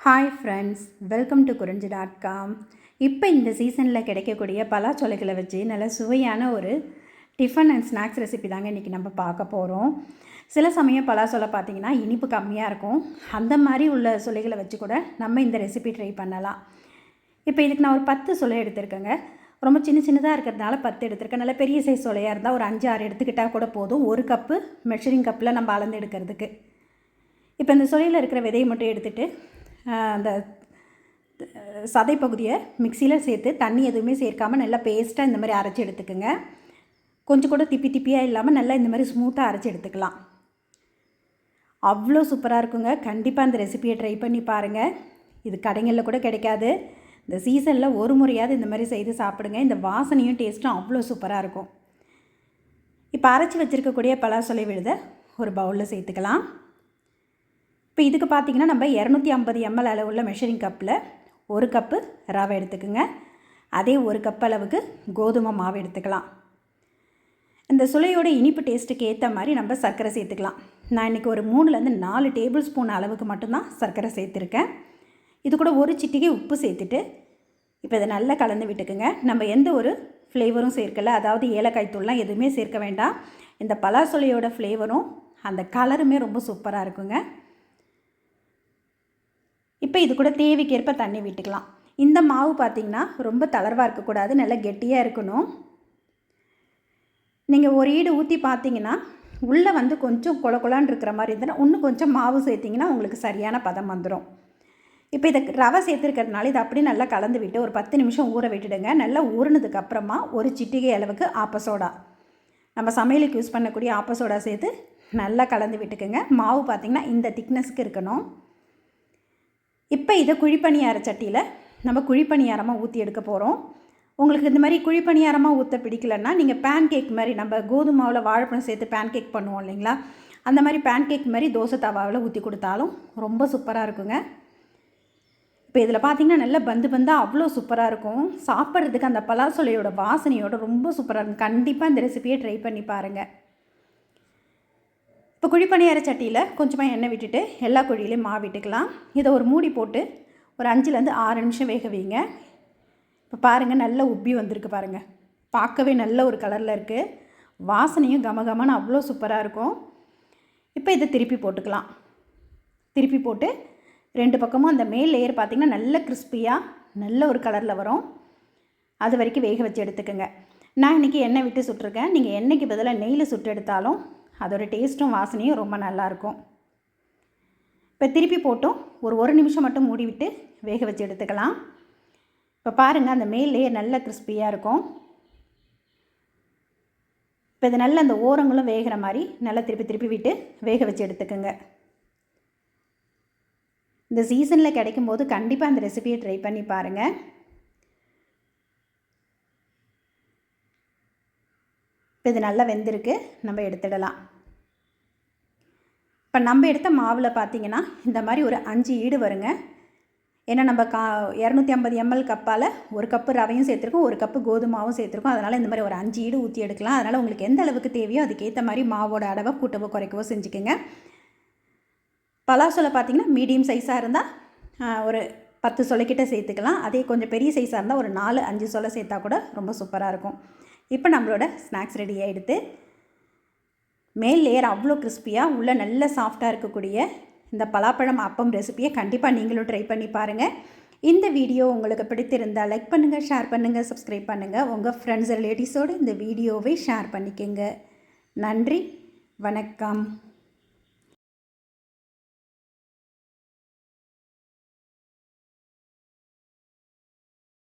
Hi friends welcome to Kurinji dot com இப்போ இந்த சீசனில் கிடைக்கக்கூடிய பலாச்சொலைகளை வச்சு நல்ல சுவையான ஒரு டிஃபன் அண்ட் ஸ்நாக்ஸ் ரெசிபி தாங்க இன்றைக்கி நம்ம பார்க்க போகிறோம் சில சமயம் பலாச்சொலை பார்த்தீங்கன்னா இனிப்பு கம்மியாக இருக்கும். அந்த மாதிரி உள்ள சொலைகளை வச்சு கூட நம்ம இந்த ரெசிபி ட்ரை பண்ணலாம். இப்போ இதுக்கு நான் ஒரு பத்து சொலை எடுத்திருக்கேங்க. ரொம்ப சின்ன சின்னதாக இருக்கிறதுனால பத்து எடுத்திருக்கேன். நல்ல பெரிய சைஸ் சொலையாக இருந்தால் ஒரு அஞ்சு ஆறு எடுத்துக்கிட்டால் கூட போதும். ஒரு கப்பு மெஷரிங் கப்பில் நம்ம அளந்து எடுக்கிறதுக்கு. இப்போ இந்த சொலையில் இருக்கிற விதையை மட்டும் எடுத்துகிட்டு அந்த சதை பகுதியை மிக்சியில் சேர்த்து தண்ணி எதுவுமே சேர்க்காமல் நல்லா பேஸ்ட்டாக இந்த மாதிரி அரைச்சி எடுத்துக்கோங்க. கொஞ்சம் கூட திப்பி திப்பியாக இல்லாமல் நல்லா இந்த மாதிரி ஸ்மூத்தாக அரைச்சி எடுத்துக்கலாம். அவ்வளோ சூப்பராக இருக்குங்க. கண்டிப்பாக அந்த ரெசிபியை ட்ரை பண்ணி பாருங்கள் இது கடைகளில் கூட கிடைக்காது. இந்த சீசனில் ஒரு முறையாவது இந்த மாதிரி செய்து சாப்பிடுங்க. இந்த வாசனையும் டேஸ்ட்டும் அவ்வளோ சூப்பராக இருக்கும். இப்போ அரைச்சி வச்சுருக்கக்கூடிய பலாசொலை விழுத ஒரு பவுலில் சேர்த்துக்கலாம். இப்போ இதுக்கு பார்த்திங்கன்னா நம்ம இரநூத்தி ஐம்பது எம்எல் அளவுள்ள மெஷரிங் கப்பில் ஒரு கப்பு ரவை எடுத்துக்கோங்க. அதே ஒரு கப் அளவுக்கு கோதுமை மாவு எடுத்துக்கலாம். இந்த சுளையோட இனிப்பு டேஸ்ட்டுக்கு ஏற்ற மாதிரி நம்ம சர்க்கரை சேர்த்துக்கலாம். நான் இன்றைக்கி ஒரு மூணுலேருந்து நாலு டேபிள் ஸ்பூன் அளவுக்கு மட்டும்தான் சர்க்கரை சேர்த்துருக்கேன். இது கூட ஒரு சிட்டிகை உப்பு சேர்த்துட்டு இப்போ இதை நல்லா கலந்து விட்டுக்குங்க. நம்ம எந்த ஒரு ஃப்ளேவரும் சேர்க்கலை. அதாவது ஏலக்காய் தூள்லாம் எதுவுமே சேர்க்க வேண்டாம். இந்த பலாசொலையோட ஃப்ளேவரும் அந்த கலருமே ரொம்ப சூப்பராக இருக்குங்க. இப்போ இது கூட தேவைக்கேற்ப தண்ணி விட்டுக்கலாம். இந்த மாவு பார்த்திங்கன்னா ரொம்ப தளர்வாக இருக்கக்கூடாது நல்லா கெட்டியாக இருக்கணும். நீங்கள் ஒரு ஈடு ஊற்றி பார்த்தீங்கன்னா உள்ளே வந்து கொஞ்சம் கொல கொலான்னு இருக்கிற மாதிரி இருந்ததுன்னா இன்னும் கொஞ்சம் மாவு சேர்த்திங்கன்னா உங்களுக்கு சரியான பதம் வந்துடும் இப்போ இதை ரவை சேர்த்துருக்கிறதுனால இதை அப்படியே நல்லா கலந்து விட்டு ஒரு பத்து நிமிஷம் ஊற விட்டுடுங்க. நல்லா ஊறினதுக்கப்புறமா ஒரு சிட்டிகை அளவுக்கு ஆப்பசோடா நம்ம சமையலுக்கு யூஸ் பண்ணக்கூடிய ஆப்பசோடா சேர்த்து நல்லா கலந்து விட்டுக்குங்க. மாவு பார்த்திங்கன்னா இந்த திக்னஸ்க்கு இருக்கணும். இப்போ இதை குழிப்பணியார சட்டியில் நம்ம குழிப்பணியாரமாக ஊற்றி எடுக்க போகிறோம் உங்களுக்கு இந்த மாதிரி குழிப்பணியாரமாக ஊற்ற பிடிக்கலன்னா நீங்கள் பேன் கேக் மாதிரி நம்ம கோதுமாவில் வாழைப்பழம் சேர்த்து பேன் கேக் பண்ணுவோம் இல்லைங்களா? அந்த மாதிரி பேன் கேக் மாதிரி தோசை தவாவில் ஊற்றி கொடுத்தாலும் ரொம்ப சூப்பராக இருக்குங்க. இப்போ இதில் பார்த்தீங்கன்னா நல்ல பந்து பந்தாக அவ்வளோ சூப்பராக இருக்கும். சாப்பிட்றதுக்கு அந்த பலாசொலையோட வாசனையோட ரொம்ப சூப்பராக இருக்கும். கண்டிப்பாக இந்த ரெசிபியை ட்ரை பண்ணி பாருங்கள் இப்போ குழிப்பணியார சட்டியில் கொஞ்சமாக எண்ணெய் விட்டுட்டு எல்லா குழியிலையும் மாவு விட்டுக்கலாம். இதை ஒரு மூடி போட்டு ஒரு அஞ்சுலேருந்து ஆறு நிமிஷம் வேக வைங்க. இப்போ பாருங்கள் நல்ல உப்பி வந்திருக்கு பாருங்கள் பார்க்கவே நல்ல ஒரு கலரில் இருக்குது வாசனையும் கமகமான அவ்வளோ சூப்பராக இருக்கும். இப்போ இதை திருப்பி போட்டுக்கலாம். திருப்பி போட்டு ரெண்டு பக்கமும் அந்த மேல் லேயர் பார்த்திங்கன்னா நல்ல கிறிஸ்பியாக நல்ல ஒரு கலரில் வரும். அது வரைக்கும் வேக வச்சு எடுத்துக்கோங்க. நான் இன்றைக்கி எண்ணெய் விட்டு சுட்டிருக்கேன். நீங்கள் எண்ணெய்க்கு பதிலாக நெய்யில் சுட்டு எடுத்தாலும் அதோடய டேஸ்ட்டும் வாசனையும் ரொம்ப நல்லாயிருக்கும். இப்போ திருப்பி போட்டும். ஒரு ஒரு நிமிஷம் மட்டும் மூடி விட்டு வேக வச்சு எடுத்துக்கலாம். இப்போ பாருங்கள் அந்த மேல் லேயர் நல்ல கிறிஸ்பியாக இருக்கும். இப்போ இது நல்ல அந்த ஓரங்களும் வேகிற மாதிரி நல்லா திருப்பி திருப்பி விட்டு வேக வச்சு எடுத்துக்கோங்க. இந்த சீசனில் கிடைக்கும்போது கண்டிப்பாக அந்த ரெசிபியை ட்ரை பண்ணி பாருங்கள் இப்போ இது நல்லா வெந்திருக்கு நம்ம எடுத்துடலாம். இப்போ நம்ம எடுத்த மாவில் பார்த்தீங்கன்னா இந்த மாதிரி ஒரு அஞ்சு ஈடு வருங்க. ஏன்னா நம்ம கா இரநூத்தி ஐம்பது எம்எல் கப்பால் ஒரு கப்பு ரவையும் சேர்த்துருக்கோம் ஒரு கப்பு கோதுமாவும் சேர்த்துருக்கோம். அதனால் இந்த மாதிரி ஒரு அஞ்சு ஈடு ஊற்றி எடுக்கலாம். அதனால் உங்களுக்கு எந்த அளவுக்கு தேவையோ அதுக்கேற்ற மாதிரி மாவோட அளவை கூட்டவோ குறைக்கவோ செஞ்சுக்கோங்க. பலாசொலை பார்த்திங்கன்னா மீடியம் சைஸாக இருந்தால் ஒரு பத்து சொலைக்கிட்ட சேர்த்துக்கலாம். அதே கொஞ்சம் பெரிய சைஸாக இருந்தால் ஒரு நாலு அஞ்சு சொலை சேர்த்தா கூட ரொம்ப சூப்பராக இருக்கும். இப்போ நம்மளோட ஸ்நாக்ஸ் ரெடி ஆகிடுது மேல் லேயர் அவ்வளோ கிறிஸ்பியாக உள்ளே நல்ல சாஃப்டாக இருக்கக்கூடிய இந்த பலாப்பழம் அப்பம் ரெசிப்பியை கண்டிப்பாக நீங்களும் ட்ரை பண்ணி பாருங்கள் இந்த வீடியோ உங்களுக்கு பிடித்திருந்தால் லைக் பண்ணுங்கள் ஷேர் பண்ணுங்கள் சப்ஸ்கிரைப் பண்ணுங்கள் உங்கள் ஃப்ரெண்ட்ஸ் ரிலேட்டிவ்ஸோடு இந்த வீடியோவை ஷேர் பண்ணிக்கோங்க. நன்றி வணக்கம்.